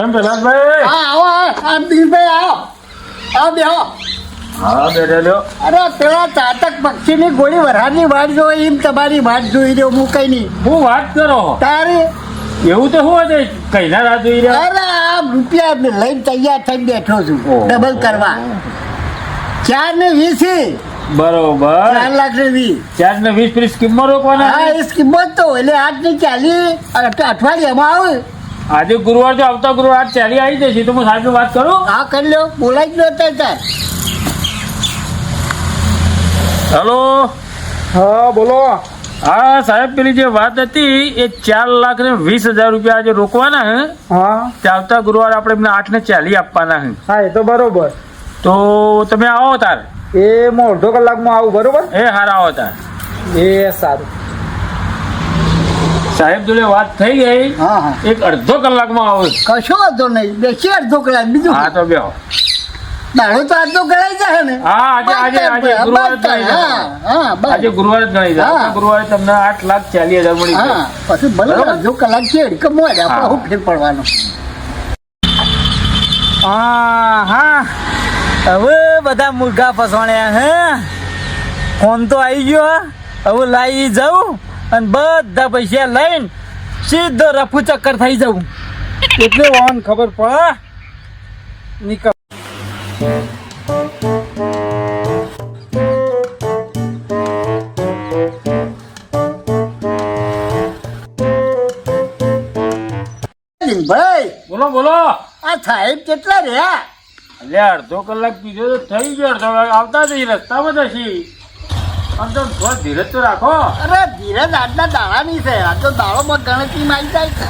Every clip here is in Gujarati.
કેમ પ્રહલાદભાઈ હા આવો આ દિલભાઈ આવો. આવો બેહો. હા બેઠા લ્યો અરે પેલા ચાતક પક્ષીની ગોળી વરાળની વાત જોઈ એમ તમારી વાત જોઈ રહ્યો હું કઈ નહીં. હું વાત કરો? તારી? એવું તો શું હતું કઈના રાહ જોઈ રહ્યા? અરે આ રૂપિયા લઈને તૈયાર થઈને બેઠો છું. ડબલ કરવા. ચાર ને વીસ બરોબર. ચાર લાખ ને વીસ. ચાર ને વીસ ત્રીસ કિંમત રોકવાના હા એ કિંમત તો એટલે આઠ ને ચાલી અઠવાડિયામાં આવે. આજે ગુરુવાર તો આવતા ગુરુવાર આજ ચાલી આવી જશે? તો હું સાહેબ વાત કરું? હા કરી લો. બોલાઈ જ નતા તાર. હલો? હા બોલો. હા સાહેબ પેલી જે વાત હતી એ ચાર લાખ ને વીસ હજાર રૂપિયા આજે રોકવાના હે? હા. તે આવતા ગુરુવાર આપણે એમને આઠ ને ચાલી આપવાના હે. હા એ તો બરોબર. તો તમે આવો તાર. એ હું અડધો કલાકમાં આવું બરોબર? એ હારા આવો તાર. એ સારું. સાહેબ જોડે વાત થઈ ગઈ. હા હા. એક અડધો કલાકમાં આવો. કશો વાંધો નહીં. બેસી અડધો કલાક. બીજું હા તો બેહો. દાડો તો આજનો કલાક જાય ને. હા આજે આજે આજે ગુરુવાર ગણાઈ હા. આજે ગુરુવાર જ ગણાઈ જાય ગુરુવારે તમને આઠ લાખ ચાલીસ હજાર મળી હા પછી ભલે અડધો કલાક છે કે મોજ આપણે હું. ફેર પડવાનો? હા હા. હવે બધા મુર્ગા ફસવાણ્યા હે. ફોન તો આવી ગયો હવે લાવી જાઉં. અને બધા પૈસા લઈને સીધો રફુ ચક્કર થઈ જવું એટલે ઓન ખબર પડે નીકળ. ભાઈ બોલો બોલો. આ સાહેબ કેટલા રહ્યા? એટલે અડધો કલાક પીધો તો થઈ ગયો અડધો કલાક આવતા જઈ રસ્તામાં જ આમ તો થોડો ધીરજ તો રાખો. અરે ધીરજ આજના દાડાની છે. આજ તો દાડોમાં ગણતરીમાં આવી જાય છે.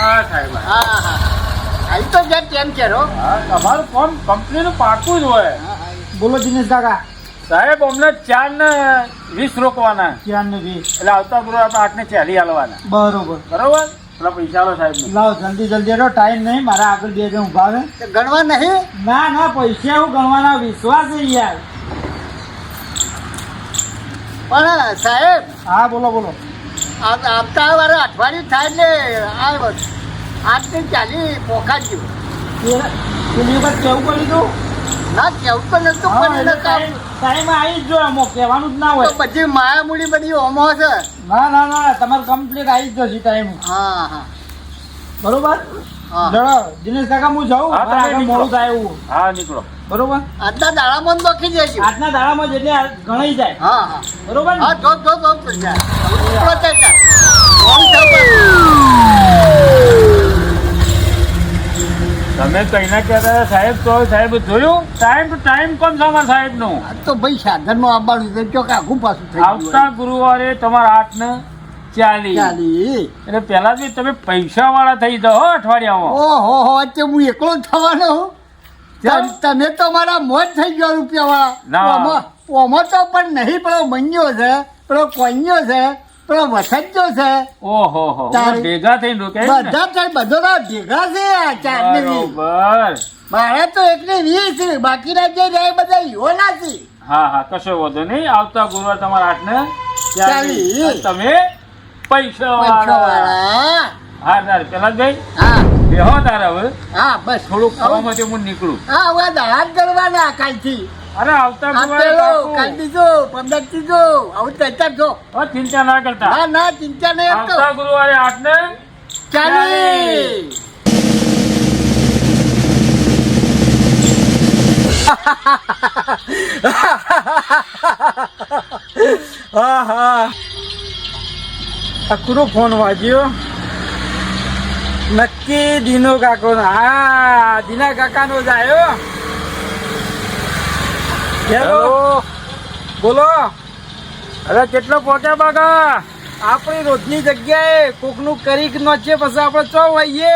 હા સાહેબ. હા હા આવી તો જ્યાં કેમ કેરો હા તમારું ફોન કંપનીનું પાકું જ હોય. બોલો દિનેશ કાકા. સાહેબ અમને ચાર ને વીસ રોકવાના. ચાર ને વીસ. એટલે આવતા ગુરુ આપણે આઠ ને ચાલી હાલવાના. બરોબર. બરોબર? પેલા પૈસા લો સાહેબ લાવો જલ્દી જલ્દી એનો ટાઈમ નહીં. મારા આગળ બે જણ ઊભા ગણવા નહીં? ના ના પૈસા હું ગણવાના. વિશ્વાસ છે યાર. પણ સાહેબ હા બોલો બોલો. આવતા વારે અઠવાડિયું થાય ને આ આજની ચાલી પોખાડજો ગયું. વખત કેવું કરી દઉં ના કેવું નતું પણ ટાઈમ આવી જ અમુક કહેવાનું જ ના હોય. પછી માયા મૂડી બધી ઓમો છે. ના ના ના તમારે કમ્પ્લીટ આવી જ જશે ટાઈમ. હા હા. બરોબર? હા. દિનેશ કાકા હું જાઉં. તમે મારે આગળ નીકળો. મોડું થાય એવું. હા નીકળો. બરોબર? આજના દાડામાં જ નોખી આજના દાડામાં જેટલે ગણાઈ જાય. હા હા. બરોબર હા જો જો જો નીકળો તે તાર. ફોન થયો તમે કહીના કહેતા સાહેબ તો સાહેબ જોયું? ટાઈમ ટુ ટાઈમ કોણ છે સાહેબનું આ તો ભાઈ સાધનમાં આવવાનું છે. ચોક આખું પાછું આવતા ગુરુવારે તમારા આઠ ને ચાલી. ચાલી. એટલે પેલા બી તમે પૈસા વાળા થઈ જાઓ અઠવાડિયામાં. ઓહો હો અત્યારે હું એકલો થવાનો? તમ- તો મારા મોજ થઈ ગયો રૂપિયા. વાળા ઓમો તો પણ નહીં પેલો મંજો છે પેલો કોન્યો છે પેલો વસંજો છે. ઓહો હો ભેગા થઈને રોકે બધા થાય બધો તો ભેગા છે આ ચાર બરોબર. મારે તો એકને વીસ બાકી બાકીના જે જાય બધા યોના છે હા હા કશો વાંધો નહીં. આવતા ગુરુવાર તમારા આઠ ને ચાલી. ચાલી. તમે? પૈસા વાળા હા તાર પેલા હા. બેહો તાર હવે. હા બસ. થોડુંક ખાવામાં હું નીકળું. હા હવે દાડા જ કરવાના કાલથી. અરે આવતા પેલો કાલ બીજો પંદર ત્રીજો. આવું તૈયાર છો હો, ચિંતા ના કરતા. ના ના ચિંતા નહીં આવતા ગુરુવારે આઠ ને ચાલી હા હા. અકરો ફોન વાગ્યો. નક્કી દીનો કાકો હા દીના કાકા નો જ આવ્યો હેલો. બોલો. અરે કેટલો પહોંચ્યા બાગા? આપણી રોજની જગ્યાએ કોકનું કરી નો છે પછી આપણે ચો વહીએ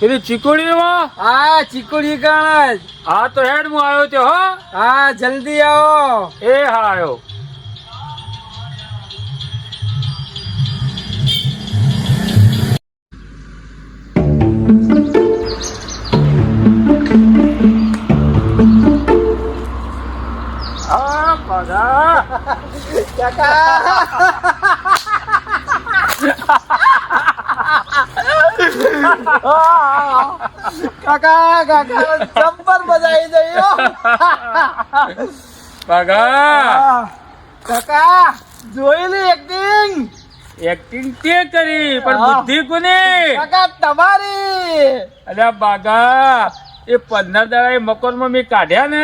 પેલી ચીકુડીમાં? હા ચીકુડી કાણ હા તો હેડ હું આવ્યો તે હો. હા જલ્દી આવો. એ હા આવ્યો. કાકા કાકા જબ્બર મજા દઈ કાકા કાકા જોઈ જોયેલી એક્ટિંગ એક્ટિંગ તે કરી પણ. બુદ્ધિ કોની કાકા તમારી અલ્યા બાગા એ પંદર દાડા એ મકોરમાં મેં કાઢ્યા ને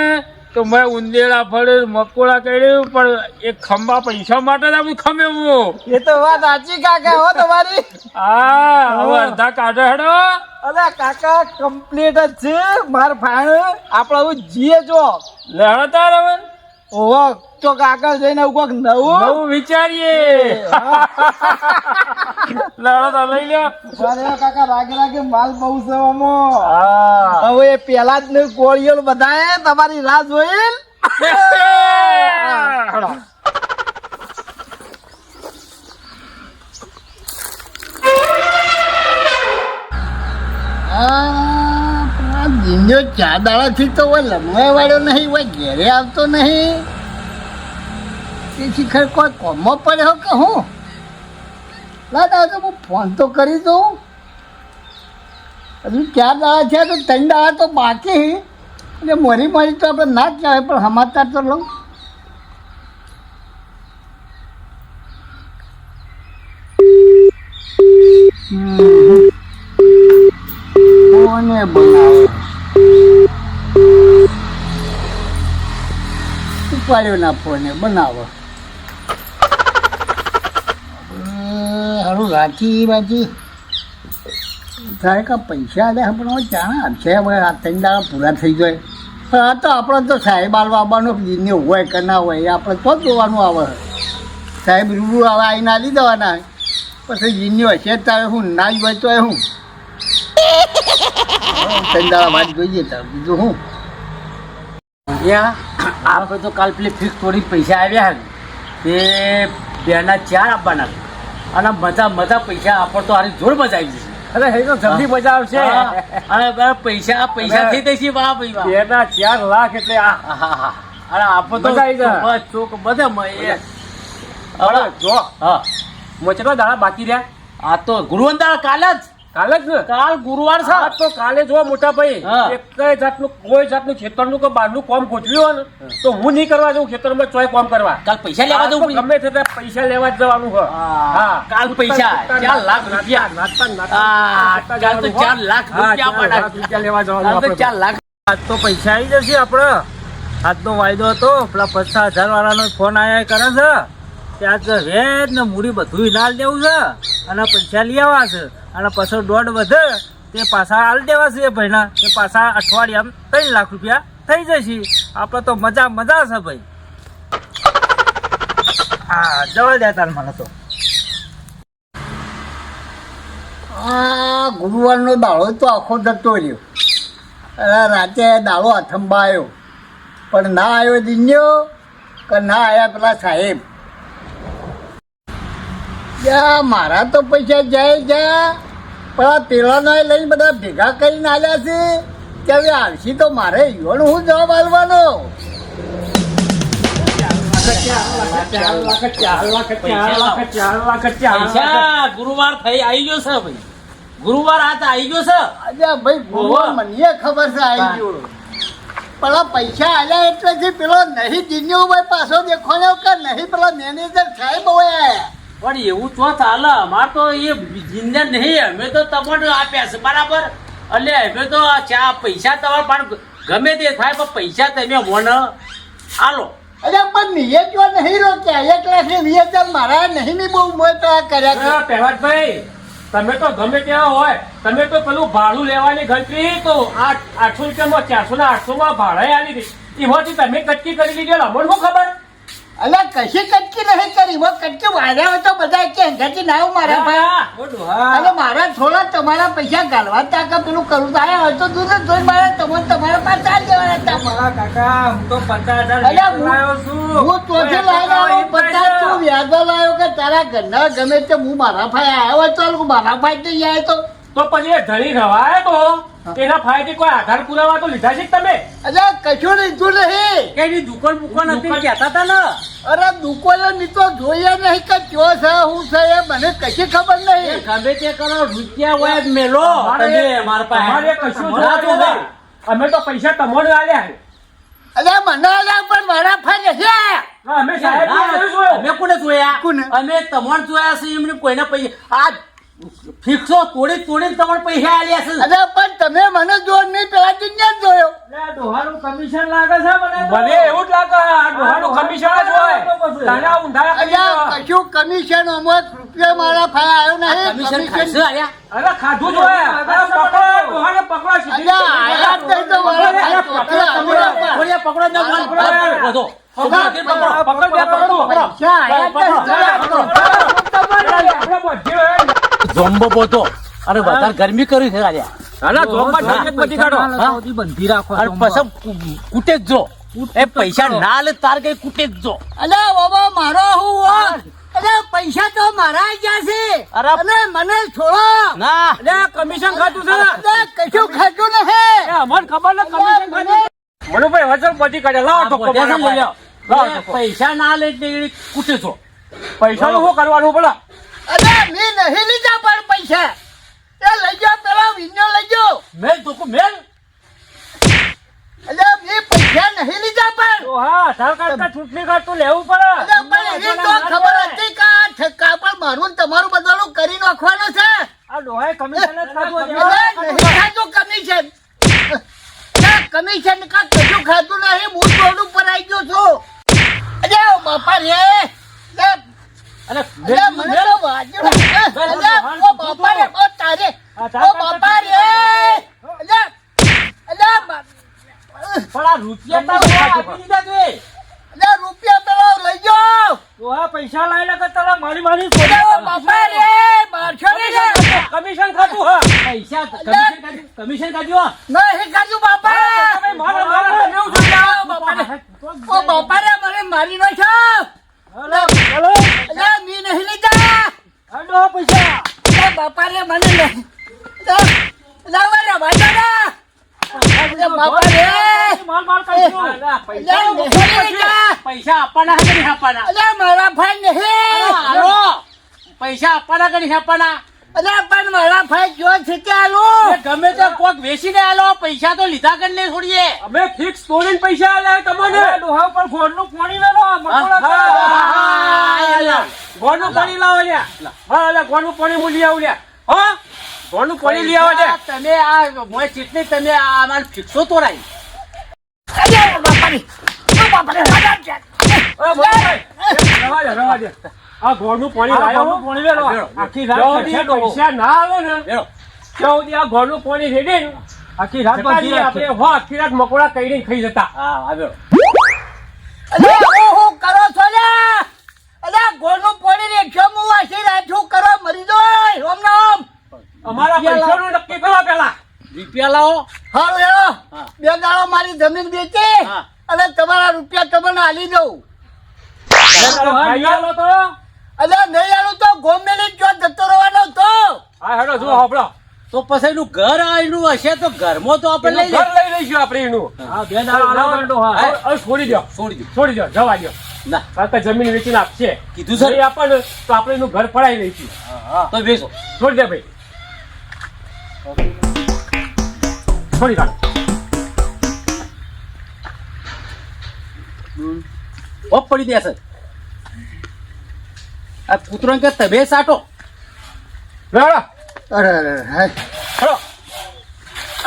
તો મેં ઉંદેડા ફળે મકોડા કર્યું પણ એ ખંભા પૈસા માટે જ ખમે હું એ તો વાત સાચી કાકા હો તમારી. હા હવે અડધા કાઢો હેડો. અલે કાકા કમ્પ્લીટ જ છે. માર ફાઈન આપણે હવે જીએ જો. લેડો તાર હવે. ઓહો તો કાકા જઈને આવું કોક નવું? નવું વિચારીએ. લેડો તો લઈ લ્યો. અરે કાકા રાગે રાગે માલ બહુ છે ઓમો હા. હવે પેલા જ ને ગોળીઓ બધાએ તમારી રાહ જોઈ હેડો. જીંજો ચાર દાડાથી તો હોય લમવા વાળો નહીં હોય ઘેરે આવતો નહીં. તેથી ખર કોઈ કોમો પડ્યો કે હું? લાદા તો હું ફોન તો કરી દઉં. હજુ ચાર દાડા થયા તો ત્રણ દાડા તો બાકી. એટલે મોરી મરી તો આપણે ના કહેવાય પણ સમાચાર તો લઉં. કોને ઉપાડ્યો ના ફોને બનાવો. હારું રાખી બાજી. તારે કાં પૈસા દે આપણે જાણે આપશે હવે આ ત્રણ દાડા પૂરા થઈ જાય. પણ આ તો આપણે તો સાહેબ આલવા આવવાનો દિને હોય કે ના હોય આપણે તો જોવાનું આવે. સાહેબ રૂબરૂ આવે આવીને આલી દેવાના. પછી જીની હશે, તારે હું ના જ હોય તો હું? ચંદાળા વાત જોઈએ તાર. બીજું હું? આપણે તો કાલ પેલી ફિક્સ થોડી પૈસા આવ્યા તે બેના ચાર આપવાના અને બધા પૈસા આપો તો હારી જોર મજા આવી જશે અરે એ તો જલ્દી મજા આવશે અને પૈસા પૈસા થઈ જશે વાહ ભાઈ વાહ. બે ના ચાર લાખ એટલે આ. આહાહા. અને તો. બસ ચોક બધા જો. હા. મોચેલા દાડા બાકી રહ્યા? આ તો ગુરુવંદા કાલે જ. કાલે જ ને? કાલ ગુરુવાર છે. તો કાલે જો મોટા ભાઈ. એક જાતનું કોઈ જાતનું ખેતરનું કે બહારનું કામ ગોઠવ્યું હોય ને તો હું નહીં કરવા જાઉં ખેતરમાં ચોય કામ કરવા. કાલ પૈસા લેવા જવું ગમે તે પૈસા લેવા જ જવાનું હોય. હા. કાલ પૈસા, ચાર લાખ રૂપિયા. કાલ તો ચાર લાખ રૂપિયા લેવા જવાનું. ચાર લાખ. આજ તો પૈસા આવી જશે આપડે આજનો વાયદો હતો પેલા પચાસ હજાર વાળાનો ફોન આયા કરે છે ત્યાં તો રેડ ને મૂડી બધું ઇનાલ દેવું છે અને પૈસા લઈ આવવા છે. અને પછી દોઢ વધે, તે પાછા હાલ દેવા છે ભાઈના. તે પાછા અઠવાડિયામાં ત્રણ લાખ રૂપિયા થઈ જશે. આપણે તો મજા મજા છે ભાઈ. હા, જવા દે તાર મને તો. આ ગુરુવારનો દાળો તો આખો જતો રહ્યો. રાતે દાળો અથંબા આવ્યો પણ ના આવ્યો દિન્યો, કે ના આવ્યા પેલા સાહેબ. મારા તો પૈસા જાય જા. પણ આ પેલાનો લઈને બધા ભેગા કરીને આવ્યા છે. કે હવે આવશી તો મારે યુવાનો હું જવાબ પૈસા ગુરુવાર થઈ આવી ગયો છે ભાઈ. ગુરુવાર આ તો આવી ગયો છે. આજે ભાઈ ગુરુવાર મને ખબર છે આવી ગયો. પેલા પૈસા આલ્યા એટલે પેલો નહીં જીન્યો ભાઈ પાછો દેખો કે નહીં? પેલો મેનેજર સાહેબ હોય. પણ એવું તો ચાલે અમાર તો એ જિંદા નહીં અમે તો તમને આપ્યા છે બરાબર? એટલે અમે તો આ ચા પૈસા તમારે પણ ગમે તે થાય પણ પૈસા તમે મને હાલો અરે પણ નિયે જો નહીં રોક્યા એક લાખ વીસ હજાર મારા નહીં ની બહુ મોટ આ કર્યા પહેલાભાઈ તમે તો ગમે ત્યાં હોય તમે તો પેલું ભાડું લેવાની ગણતરી તો આઠ આઠસો રૂપિયામાં ચારસો ને આઠસો માં ભાડે આવી હતી. એમાંથી તમે કટકી કરી લીધી અમને શું ખબર? અલ્યા કશી કટકી નહીં કરી? વો કટકી વાળ્યા હોય તો બધા કે અંગાથી નાવ મારા ભાઈ. અને મારા થોડા તમારા પૈસા ગાલવા તાકા પેલું કરું તો આયા હોય તો દૂર જોઈ મારા તમને તમારા પાસે ચાલ જવાના હતા. મારા કાકા હું તો પચાસ હજાર લાવ્યો છું. હું તોથી લાવ્યો પચાસ તું વ્યાજો લાવ્યો કે તારા ઘરના ગમે તે હું મારા ભાઈ આવ્યો હોય તો હું મારા ભાઈ તો આવ્યો તો તો પછી એ ધણી રવાય તો? એના ફાયદે કોઈ આધાર પુરાવા તો લીધા છે તમે? અરે કશું લીધું નહીં. કે એની દુકાન બુકાન હતી કહેતા હતા ને? અરે દુકાનની તો જોઈએ નહીં કે કયો છે હું છે એ મને કશી ખબર નહીં. ગમે તે કરો રૂપિયા હોય જ મેલો. અમારે- મારા પાસે કશું. અમે તો પૈસા તમને આલ્યા છે. અલ્યા મને અલ્યા પણ મારા ફાન છે. અમે સાહેબ અમે કોને જોયા? કોને? અમે તમને જોયા છે એમને કોઈને પૈસા આ ફિક્સો તોડી તોડી તમારે પૈસા આલ્યા છે. અરે પણ તમે મને જોર નહીં પેલા જ જોયો. કમિશન લાગે છે મને. મને એવું જ લાગે આ ડોહાનું કમિશન જ હોય. તને ઊંધા અલ્યા કશું કમિશન અમુક રૂપિયા મારા ફાય આવ્યો નહીં. કમિશન ખાશે આલ્યા. અરે ખાધું જ હોય. અરે પકડો ડોહાને પકડો સીધી આયા તો મારા ફાય પકડો પકડો. ન પકડો પકડો પકડો પકડો. પકડો પકડો. પકડો બે પકડો. આયા જ નહીં. આપણે બધી હોય. જોમ્બો પોતો. અરે વધારે ગરમી કરી છે ઠંડક બધી કાઢો. બંધી રાખો પછી કૂટે જ જો. એ પૈસા ના લે તાર કઈ કૂટે જ જો. અલે બાબા મારો હું. અલ્યા પૈસા તો મારા ગયા છે. અરે. મને છોડો. ના. અરે કમિશન ખાતું છે. અરે કશું ખાતું નથી. અમને ખબર ન કમિશન ખાતું મનુભાઈ વચન બધી કાઢે. લાવો ધક્કો. પૈસા ના લે કૂટે છો. પૈસાનું શું કરવાનું બોલો અલ્યા મેં નહીં લીધા પણ પૈસા. એ લઈ જાઓ પેલા વિન્યો લઈ જાઓ. મેલ તો મેલ અરે મેં પૈસા નહીં લીધા પણ. તો હા આધાર કાર્ડ કા ચૂંટણી કાર્ડ તો લેવું પડે. અરે પણ એ તો ખબર હતી કે આ પણ પર મારું તમારું બધાનું કરી નાખવાનું છે. આ ડોહાએ કમિશન જ ખાધું નહીં ખાતું કમિશન અલ્યા કમિશન કા કશું ખાતું નહીં હું રોડ ઉપર આવી ગયો છું અલ્યા બાપા રે અલ્યા અને અલ્યા મને તો વાગ્યું ને. અલ્યા ઓ બાપા રે ઓ તારે ઓ બાપા રે અલ્યા અલ્યા બા- પણ આ રૂપિયા તો આપી દીધા તું એ. અલ્યા રૂપિયા પેલો લઈ જાઓ ડોહા પૈસા લાયેલા કે તને મારી મારી બાપા રે રે. કમિશન ખાતું હા પૈસા કમિશન કમિશન કાઢ્યું નહીં ખાધું બાપા. તમે મારા મારા અલ્યા, ઓ બાપા રે. ઓ બાપા રે મને મારી નો છો ચાલો ચાલો અલ્યા મી નહીં લેતા હડો પૈસા. એ બાપા રે મને લે. અલ્યા રે ભાઈ ના. બાપા રે. માલ માલ કરજો લે લે પૈસા આપવાના કે નહીં આપવાના? અરે મારા ભાઈ નહીં. હાલો પૈસા આપવાના કે નહીં આપવાના? અરે પણ મારા ભાઈ જો છે કે આલો. એ ગમે તો કોક વેચીને આલો પૈસા તો લીધા કરી ને છોડીએ? અમે ફિક્સ તોડીને પૈસા આલે તમને. ડોહા ઉપર ગોળનું પાણી લેલો હા. પાણી લાવો લ્યા. હા એટલે ઘોડનું પાણી હું લઈ આવું લ્યા. હા? ઘોડનું પાણી લઈ આવો તમે આ મોય ચીટણી તમે આ અમારે ફિક્સો તોડાઈ અલ્યા બાપા રે ઓ બાપા રે વાંચો છે. અરે ભાઈ, રવા દે, રવા દે. આ ઘોડનું પાણી લાયો પાણી વેલો. આખી રાત જ્યાં સુધી સુધી ડોહો. પૈસા ના આવે ને ત્યાં સુધી આ ઘોડનું પાણી રેડી ને આખી રાત છતાં આપણે. હો આખી રાત મકોડા કરીને ખાઈ જતા. હા આવ્યો અલ્યા ઓ કરો છો લ્યા? અલ્યા ગોળનું પાણી રેખો હું વાસી રાઠું કરો મરી ઓમ નામ અમારા પૈસાનું નક્કી કરો પેલા. રૂપિયા લાવો. હારું હેરો બે દાડો મારી જમીન વેચી. અને તમારા રૂપિયા તમને આલી દઉં. અલ્યા નહીં આલું તો ગોમેલી જો જતો રહેવાનો તો? હા હેડો જો આપણો તો પછી એનું ઘર આયનું હશે તો ઘરમાં તો આપણે લઈ ઘર લઈ લઈશું આપણે એનું. હા, બે છોડી દો છોડી દો છોડી દો જવા દો ના. જમીન વેચીને આપશે. કીધું સર. આપણને તો આપણે એનું ઘર પડાવી લઈશું. તો બેસો છોડી દે ભાઈ. છોડી કાઢો. પડી દેશે આ કૂતરો કે તબે સાટો? રડો અરે અરે હાય. હેડો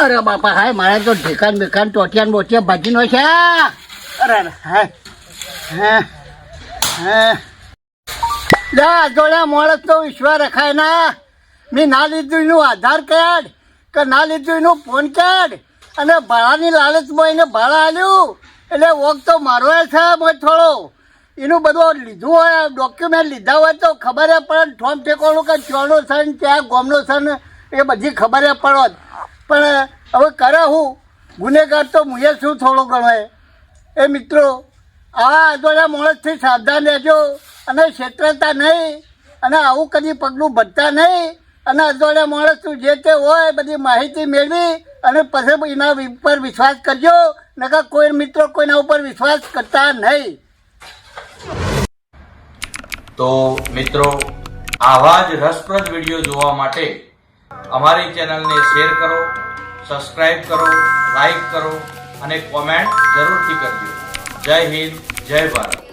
અરે બાપા હાય મારે તો ઢેકાન બેકાન ટોટિયાન બોટિયા ભાજી નો છે. અરે હાય. હે હે. જા જોડ્યા મોળસ તો વિશ્વાસ રખાય ના. મેં ના લીધું એનું આધાર કાર્ડ કે ના લીધું એનું ફોન કાર્ડ અને ભાડાની લાલચમાં એને ભાડા આલ્યું. એટલે વોક તો મારો મોય થોડો. એનું બધું લીધું હોય ડોક્યુમેન્ટ લીધા હોય તો ખબર એ પડે ઠોમ ઠેકોણું કે ચોનો છે ને ત્યાં ગોમનો છે ને એ બધી ખબર એ પડો. પણ હવે કરે હું? ગુનેગાર તો હું શું થોડો ઘણો એ. એ મિત્રો આવા અજોડા માણસથી સાવધાન રહેજો. અને છેતરતા નહીં. અને આવું કદી પગલું ભરતા નહીં. અને અજોડે માણસનું જે તે હોય, બધી માહિતી મેળવી અને પછી એના ઉપર વિશ્વાસ કરજો. નકર કોઈ મિત્રો કોઈના ઉપર વિશ્વાસ કરતા નહીં. તો મિત્રો, આવા જ રસપ્રદ વીડિયો જોવા માટે અમારી ચેનલને શેર કરો સબસ્ક્રાઈબ કરો લાઈક કરો અને કોમેન્ટ જરૂરથી કરજો. જય હિન્દ, જય ભારત.